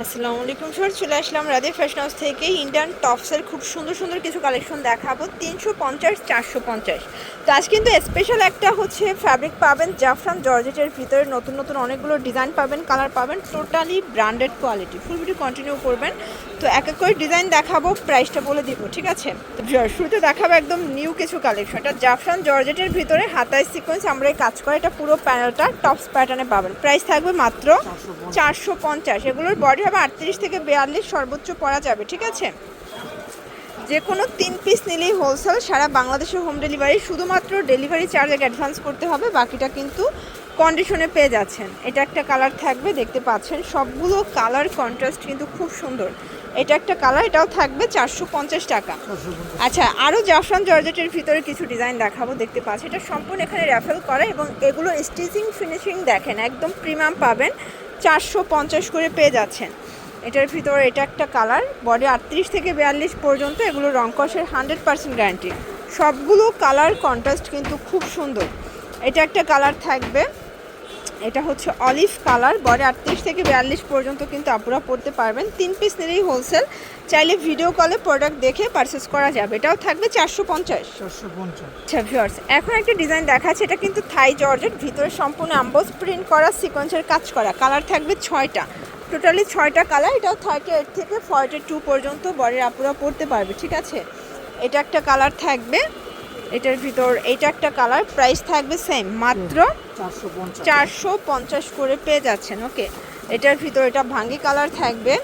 আসসালামু আলাইকুম স্যার চলে আসলাম রাধে ফ্যাশন হাউস থেকে। ইন্ডিয়ান টপসের খুব সুন্দর সুন্দর কিছু কালেকশন দেখাবো তিনশো পঞ্চাশ চারশো পঞ্চাশ। তো আজ কিন্তু স্পেশাল একটা হচ্ছে ফ্যাব্রিক পাবেন জাফরান জর্জেটের ভিতরে। নতুন নতুন অনেকগুলো ডিজাইন পাবেন কালার পাবেন totally branded quality full video continue করবেন। তো এক এক করে ডিজাইন দেখাবো প্রাইসটা বলে দিব ঠিক আছে? শুরুতে দেখাবো একদম নিউ কিছু কালেকশন এটা জাফরান জর্জেটের ভিতরে হাতায় সিকোয়েন্স আমরা এই কাজ করে এটা পুরো প্যানেলটা টপস প্যাটার্নে পাবেন। প্রাইস থাকবে মাত্র চারশো পঞ্চাশ। এগুলোর বডি হবে আটত্রিশ থেকে বিয়াল্লিশ সর্বোচ্চ পরা যাবে, ঠিক আছে? যে কোনো তিন পিস নিলেই হোলসেল সারা বাংলাদেশে হোম ডেলিভারি শুধুমাত্র ডেলিভারি চার্জ অ্যাডভান্স করতে হবে, বাকিটা কিন্তু কন্ডিশনে পেয়ে যাচ্ছেন। এটা একটা কালার থাকবে, দেখতে পাচ্ছেন, সবগুলো কালার কন্ট্রাস্ট কিন্তু খুব সুন্দর। এটা একটা কালার এটাও থাকবে চারশো পঞ্চাশ টাকা। আচ্ছা আরও জাফরান জর্জেটের ভিতরে কিছু ডিজাইন দেখাবো, দেখতে পাচ্ছি এটা সম্পূর্ণ এখানে র্যাফেল করা এবং এগুলো স্টিচিং ফিনিশিং দেখেন, একদম প্রিমিয়াম পাবেন। চারশো পঞ্চাশ করে পেয়ে যাচ্ছেন। এটার ভিতরে এটা একটা কালার, বডি আটত্রিশ থেকে বিয়াল্লিশ পর্যন্ত, এগুলো রংকসের হান্ড্রেড পার্সেন্ট গ্যারান্টি সবগুলো কালার কন্ট্রাস্ট কিন্তু খুব সুন্দর। এটা একটা কালার থাকবে এটা হচ্ছে অলিভ কালার বডি আটত্রিশ থেকে বিয়াল্লিশ পর্যন্ত কিন্তু আপুরা পড়তে পারবেন। তিন পিস নিলেই হোলসেল চাইলে ভিডিও কলে প্রোডাক্ট দেখে পারচেস করা যাবে। এটাও থাকবে চারশো পঞ্চাশ। চারশো পঞ্চাশ। আচ্ছা ভিউয়ার্স এখন একটা ডিজাইন দেখাচ্ছে এটা কিন্তু থাই জর্জেট ভিতরে সম্পূর্ণ অ্যাম্বোস প্রিন্ট করা সিকোয়েন্সের কাজ করা। কালার থাকবে ছয়টা। টোটালি ছয়টা কালার এটাও থার্টি এইট থেকে ফর্টি টু পর্যন্ত বডির আপুরা পড়তে পারবে ঠিক আছে? এটা একটা কালার থাকবে। এটার ভিতর এটা একটা কালার প্রাইস থাকবে সেম মাত্র চারশো পঞ্চাশ। করে পেয়ে যাচ্ছেন ওকে এটার ভিতর এটা ভাঙ্গি কালার থাকবে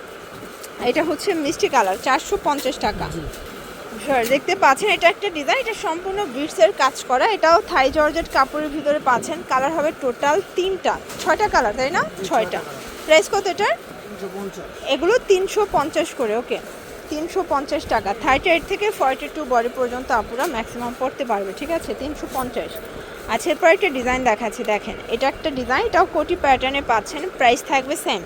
এটা হচ্ছে মিষ্টি কালার চারশো পঞ্চাশ টাকা। দেখতে পাচ্ছেন এটা একটা ডিজাইন এটা সম্পূর্ণ বিটসের কাজ করা এটাও থাই জর্জেট কাপড়ের ভিতরে পাচ্ছেন কালার হবে টোটাল তিনটা ছয়টা কালার তাই না? ছয়টা প্রাইস কত এটার? এগুলো তিনশো পঞ্চাশ করে ওকে তিনশো পঞ্চাশ টাকা। থার্টি এইট থেকে ফর্টি টু বডি পর্যন্ত আপুরা ম্যাক্সিমাম পড়তে পারবে ঠিক আছে? তিনশো পঞ্চাশ। আচ্ছা এরপর একটা ডিজাইন দেখাচ্ছি দেখেন। এটা একটা ডিজাইন এটাও কোটি প্যাটার্নে পাচ্ছেন প্রাইস থাকবে সেম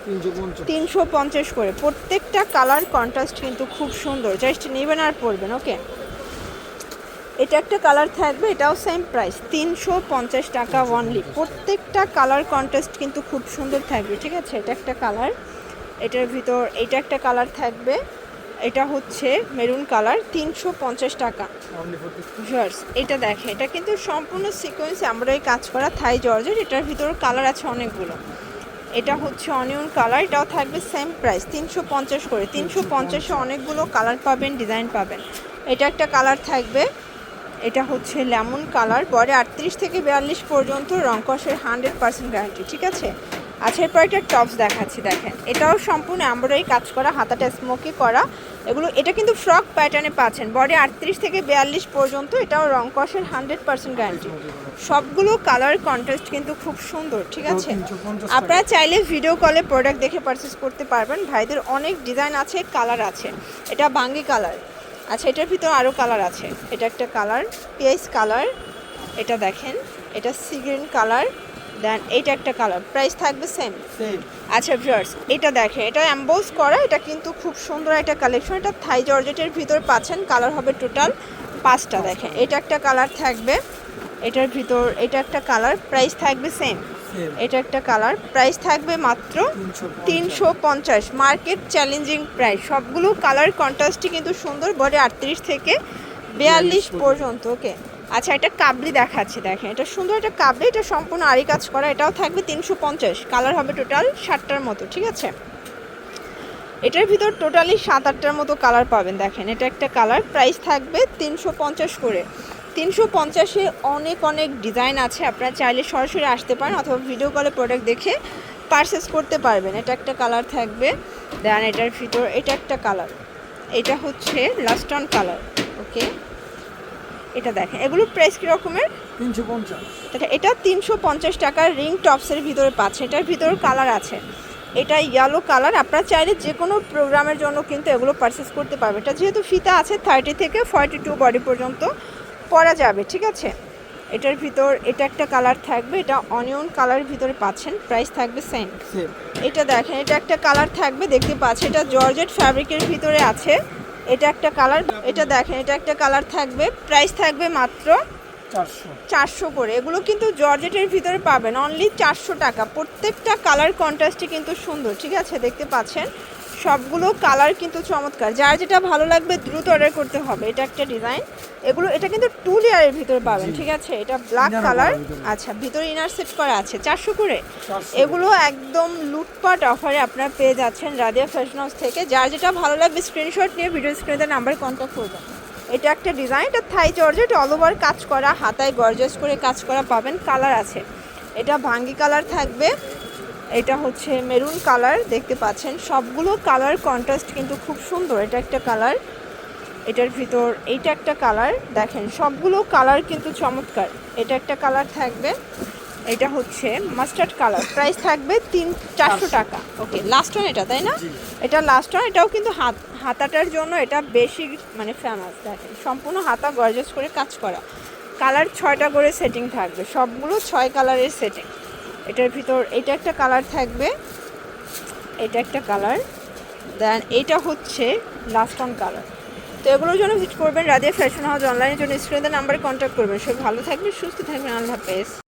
তিনশো পঞ্চাশ। করে। প্রত্যেকটা কালার কন্ট্রাস্ট কিন্তু খুব সুন্দর। জাস্ট নেবেন আর পরবেন ওকে এটা একটা কালার থাকবে এটাও সেম প্রাইস তিনশো পঞ্চাশ টাকা ওয়ানলি প্রত্যেকটা কালার কন্ট্রাস্ট কিন্তু খুব সুন্দর থাকবে ঠিক আছে? এটা একটা কালার এটার ভিতর এটা একটা কালার থাকবে। এটা হচ্ছে মেরুন কালার তিনশো পঞ্চাশ টাকা। ভিউয়ার্স এটা দেখে এটা কিন্তু সম্পূর্ণ সিকোয়েন্স আমরাই কাজ করা থাই জর্জের এটার ভিতর কালার আছে অনেকগুলো। এটা হচ্ছে অনিয়ন কালার এটাও থাকবে সেম প্রাইস তিনশো পঞ্চাশ করে। তিনশো পঞ্চাশে অনেকগুলো কালার পাবেন ডিজাইন পাবেন। এটা একটা কালার থাকবে এটা হচ্ছে লেমন কালার বডি আটত্রিশ থেকে বিয়াল্লিশ পর্যন্ত রংকসের হান্ড্রেড পার্সেন্ট গ্যারান্টি ঠিক আছে? আচ্ছা এরপর একটা টপস দেখাচ্ছি দেখেন। এটাও সম্পূর্ণ এমব্রয়ডারি কাজ করা হাতাটা স্মোকি করা। এগুলো এটা কিন্তু ফ্রক প্যাটার্নে পাচ্ছেন। বডি আটত্রিশ থেকে বিয়াল্লিশ পর্যন্ত এটাও রং কষের হান্ড্রেড পার্সেন্ট গ্যারান্টি। সবগুলো কালার কন্ট্রাস্ট কিন্তু খুব সুন্দর ঠিক আছে? আপনারা চাইলে ভিডিও কলে প্রোডাক্ট দেখে পারচেস করতে পারবেন। ভাইদের অনেক ডিজাইন আছে কালার আছে। এটা বাঙ্গি কালার আচ্ছা এটার ভিতর আরও কালার আছে। এটা একটা কালার পিএস কালার এটা দেখেন এটা সি গ্রিন কালার দেন এটা একটা কালার প্রাইস থাকবে সেম আচ্ছা ভিউয়ার্স এটা দেখেন এটা অ্যাম্বোজ করা এটা কিন্তু খুব সুন্দর একটা কালেকশন এটা থাই জর্জেটের ভিতর পাচ্ছেন কালার হবে টোটাল পাঁচটা দেখেন এটা একটা কালার থাকবে এটার ভিতর এটা একটা কালার প্রাইস থাকবে সেম এটা একটা কালার প্রাইস থাকবে মাত্র তিনশো তিনশো পঞ্চাশ। মার্কেট চ্যালেঞ্জিং প্রাইস সবগুলো কালার কন্ট্রাস্টই কিন্তু সুন্দর বডি আটত্রিশ থেকে বিয়াল্লিশ পর্যন্ত। ওকে আচ্ছা এটা কাবলি দেখাচ্ছি, দেখেন। এটা সুন্দর একটা কাবলি, এটা সম্পূর্ণ আরি কাজ করা, এটাও থাকবে তিনশো পঞ্চাশ। কালার হবে টোটাল ষাটটার মতো, ঠিক আছে? এটার ভিতর টোটালি সাত আটটার মতো কালার পাবেন, দেখেন। এটা একটা কালার, প্রাইস থাকবে তিনশো পঞ্চাশ করে। তিনশো পঞ্চাশে অনেক অনেক ডিজাইন আছে, আপনারা চাইলে সরাসরি আসতে পারেন অথবা ভিডিও কলে প্রোডাক্ট দেখে পারচেস করতে পারবেন। এটা একটা কালার থাকবে দেন এটার ভিতর, এটা একটা কালার। এটা হচ্ছে লাস্টন কালার ওকে এটা দেখেন। এগুলো প্রাইস কী রকমের? তিনশো পঞ্চাশ। এটা তিনশো পঞ্চাশ টাকার রিং টপসের ভিতরে পাচ্ছে। এটার ভিতরে কালার আছে। এটা ইয়েলো কালার আপনারা চাইলে যে কোনো প্রোগ্রামের জন্য কিন্তু এগুলো পারচেস করতে পারবে এটা যেহেতু ফিতা আছে থার্টি থেকে ফর্টি টু বডি পর্যন্ত পরা যাবে ঠিক আছে? এটার ভিতর এটা একটা কালার থাকবে। এটা অনিয়ন কালারের ভিতরে পাচ্ছেন। প্রাইস থাকবে সেম সেম এটা দেখেন এটা একটা কালার থাকবে। দেখতে পাচ্ছেন এটা জর্জেট ফ্যাব্রিকের ভিতরে আছে। এটা একটা কালার এটা দেখেন এটা একটা কালার থাকবে প্রাইস থাকবে মাত্র চারশো। করে। এগুলো কিন্তু জর্জেটের ভিতরে পাবেন অনলি চারশো টাকা। প্রত্যেকটা কালার কন্ট্রাস্টই কিন্তু সুন্দর ঠিক আছে? দেখতে পাচ্ছেন? সবগুলো কালার কিন্তু চমৎকার। যার যেটা ভালো লাগবে দ্রুত অর্ডার করতে হবে। এটা একটা ডিজাইন এগুলো এটা কিন্তু টু লেয়ারের ভিতরে পাবেন ঠিক আছে? এটা ব্ল্যাক কালার আচ্ছা ভিতরে ইনার সেট করা আছে। চারশো করে। এগুলো একদম লুটপাট অফারে আপনারা পেয়ে যাচ্ছেন রাদিয়া ফ্যাশন হাউস থেকে। যার যেটা ভালো লাগবে স্ক্রিনশট নিয়ে ভিডিও স্ক্রিনে নাম্বার কন্ট্যাক্ট করবেন এটা একটা ডিজাইন এটা থাই জর্জেট অল ওভার কাজ করা হাতায় গর্জাস করে কাজ করা পাবেন কালার আছে। এটা ভাঙ্গি কালার থাকবে। এটা হচ্ছে মেরুন কালার দেখতে পাচ্ছেন। সবগুলো কালার কন্ট্রাস্ট কিন্তু খুব সুন্দর। এটা একটা কালার এটার ভিতর এইটা একটা কালার। দেখেন সবগুলো কালার কিন্তু চমৎকার। এটা একটা কালার থাকবে এটা হচ্ছে মাস্টার্ড কালার। প্রাইস থাকবে তিন চারশো টাকা। ওকে লাস্ট ওয়ান এটা তাই না? এটা লাস্ট ওয়ান এটাও কিন্তু হাত হাতাটার জন্য এটা বেশি মানে ফেমাস দেখেন সম্পূর্ণ হাতা গর্জাস করে কাজ করা। কালার ছয়টা করে সেটিং থাকবে। সবগুলো ছয় কালারের সেটিং এটার ভিতর, এটা একটা কালার থাকবে। এটা একটা কালার দেন এটা হচ্ছে লাস্ট অন কালার তো এগুলোর জন্য ভিজিট করবেন। রাজিয়া ফ্যাশন হাউস অনলাইনের জন্য স্ক্রিনের নাম্বারে কন্ট্যাক্ট করবেন। সব ভালো থাকবেন, সুস্থ থাকবেন। আল্লাহ হাফেজ।